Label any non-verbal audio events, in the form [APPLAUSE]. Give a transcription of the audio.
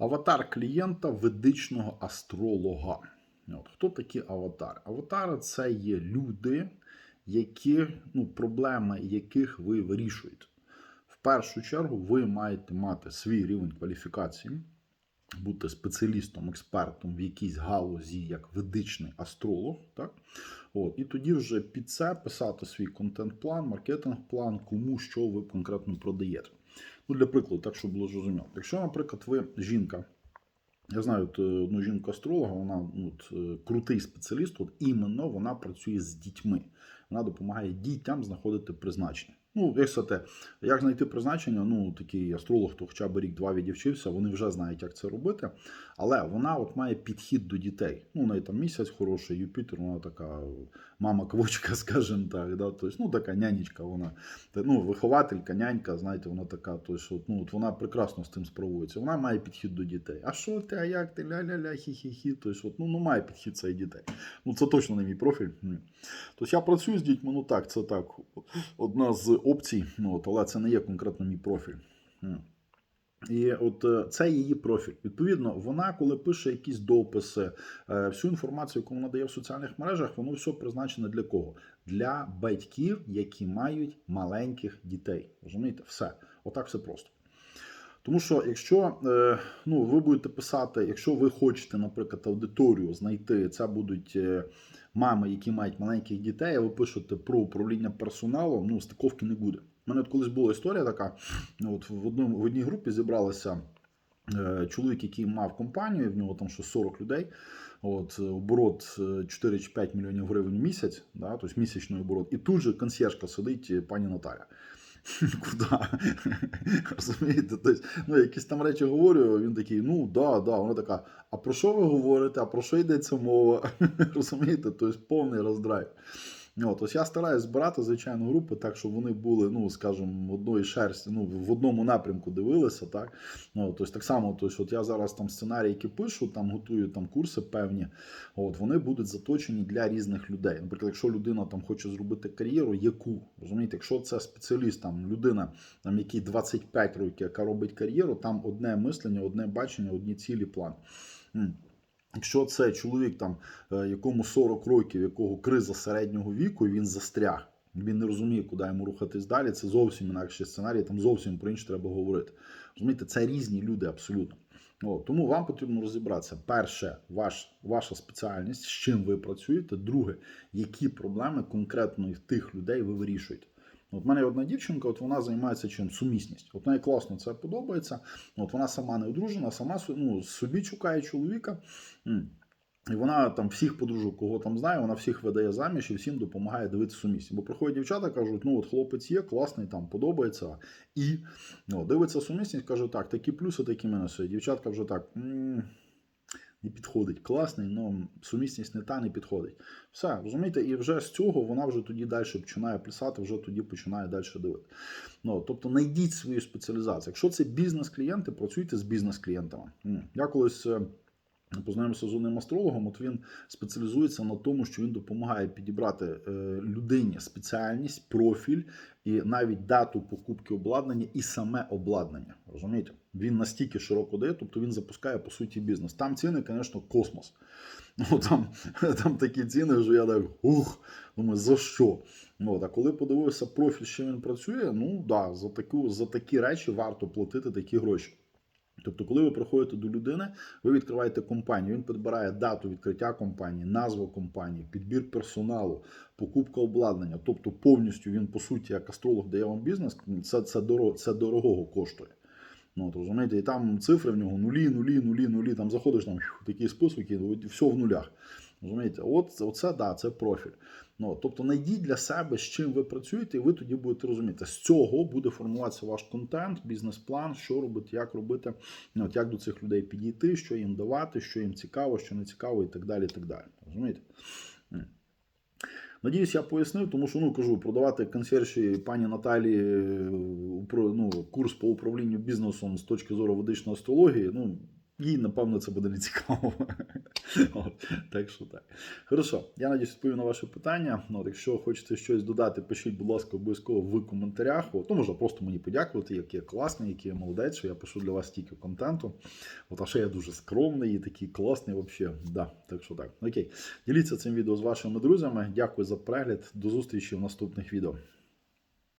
Аватар клієнта ведичного астролога. От, Хто такі аватари? Аватари це є люди, які, ну, проблеми яких ви вирішуєте. В першу чергу ви маєте мати свій рівень кваліфікації, бути спеціалістом, експертом в якійсь галузі, як ведичний астролог. Так? От, і тоді вже під це писати свій контент-план, маркетинг-план, кому що ви конкретно продаєте. Ну, для прикладу, так щоб було зрозуміло. Якщо, наприклад, ви жінка, я знаю е, одну жінку-астролога, вона ну, от, е, крутий спеціаліст, от іменно вона працює з дітьми. Вона допомагає дітям знаходити призначення. Ну, як сказати, як знайти призначення, ну такий астролог, хто хоча б рік-два відівчився, вони вже знають, як це робити. Але вона от має підхід до дітей. Ну, у неї там місяць хороший, Юпітер, вона така мама квочка, [LAUGHS] скажімо так. Да? Тобто, ну, така нянечка, вона ну, вихователька, нянька, знаєте, вона така, тобто, ну, от вона прекрасно з тим справується. Вона має підхід до дітей. А що ти, а як ти, ля-ля-ля, хі-хі-хі. Тобто, от, ну, ну, має підхід цей дітей. Ну, це точно не мій профіль. Тобто я працюю з дітьми, ну так, це так. Одна з опцій, ну, от, але це не є конкретно мій профіль. І от е, це її профіль. Відповідно, вона, коли пише якісь дописи, е, всю інформацію, яку вона дає в соціальних мережах, воно все призначене для кого? Для батьків, які мають маленьких дітей. Розумієте, все. Отак все просто. Тому що, якщо е, ну, ви будете писати, якщо ви хочете, наприклад, аудиторію знайти, це будуть е, мами, які мають маленьких дітей, а ви пишете про управління персоналом, ну, стиковки не буде. У мене от колись була історія така: от в, одному, в одній групі зібралися е, чоловік, який мав компанію, в нього там що 40 людей. От, оборот е, 4 чи 5 мільйонів гривень в місяць, да, тобто місячний оборот. І тут же консьєржка сидить пані Наталя. [LAUGHS] Куди? Розумієте? Тобто, ну, якісь там речі говорю, він такий, ну да, да. Вона така, а про що ви говорите? А про що йдеться мова? [LAUGHS] Розумієте? Тобто повний роздрайв. От, ось я стараюсь збирати, звичайно, групи так, щоб вони були, ну, скажімо, одної шерсті, ну, в одному напрямку дивилися. Так? Ну, тобто, так само, тобто, от я зараз там сценарії, які пишу, там готую там курси певні, от, вони будуть заточені для різних людей. Наприклад, якщо людина там хоче зробити кар'єру, яку розумієте, якщо це спеціаліст, там людина, там якій 25 років, яка робить кар'єру, там одне мислення, одне бачення, одні цілі план. Якщо це чоловік, там, е, якому 40 років, якого криза середнього віку, і він застряг, він не розуміє, куди йому рухатись далі, це зовсім інакший сценарій, там зовсім про інше треба говорити. Розумієте, це різні люди абсолютно. О, тому вам потрібно розібратися. Перше, ваш, ваша спеціальність, з чим ви працюєте. Друге, які проблеми конкретно тих людей ви вирішуєте. От в мене одна дівчинка, от вона займається чим сумісність. От неї класно це подобається. От вона сама не одружена, сама ну, собі шукає чоловіка. І вона там всіх подружок, кого там знає, вона всіх видає заміж і всім допомагає дивитися сумісність. Бо приходять дівчата, кажуть, ну от хлопець є, класний, там подобається. І ну, дивиться сумісність, каже, так, такі плюси, такі мінуси. Дівчатка вже так. «М, Не підходить, класний, але сумісність не та не підходить. Все, розумієте, і вже з цього вона вже тоді далі починає плясати, вже тоді починає далі дивити. Ну, тобто знайдіть свою спеціалізацію. Якщо це бізнес-клієнти, працюйте з бізнес-клієнтами. Я колись познайомився з одним астрологом, от він спеціалізується на тому, що він допомагає підібрати е, людині спеціальність, профіль і навіть дату покупки обладнання і саме обладнання. Розумієте? Він настільки широко дає, тобто він запускає по суті бізнес. Там ціни, звісно, космос. [LAUGHS] Ну там, там такі ціни, що я так ух, думаю, за що? От, а коли подивився профіль, що він працює, ну да, за таку за такі речі варто платити такі гроші. Тобто, коли ви приходите до людини, ви відкриваєте компанію, він підбирає дату відкриття компанії, назву компанії, підбір персоналу, покупка обладнання. Тобто, повністю він, по суті, як астролог дає вам бізнес, це, це, дорого, це дорогого коштує. Ну, от, розумієте, і там цифри в нього нулі, нулі, нулі, нулі. Там заходиш, там такий список, і все в нулях. Розумієте, от оце да, це профіль. Ну, тобто знайдіть для себе, з чим ви працюєте, і ви тоді будете розуміти. З цього буде формуватися ваш контент, бізнес-план, що робити, як робити, ну, от як до цих людей підійти, що їм давати, що їм цікаво, що не цікаво, і так далі. І так далі. Розумієте? Надіюсь, я пояснив, тому що ну кажу, продавати консьержі пані Наталі е, ну, курс по управлінню бізнесом з точки зору ведичної астрології. Ну їй, напевно, це буде не цікаво. [LAUGHS] От, так що так. Хорошо, я надіюсь, відповів на ваше питання. От, якщо хочете щось додати, пишіть, будь ласка, обов'язково в коментарях. От, ну, можна просто мені подякувати, який я класний, який я молодець, що я пишу для вас стільки контенту. От, а ще я дуже скромний і такий класний взагалі. Да, так що так. Окей. Діліться цим відео з вашими друзями. Дякую за перегляд. До зустрічі в наступних відео.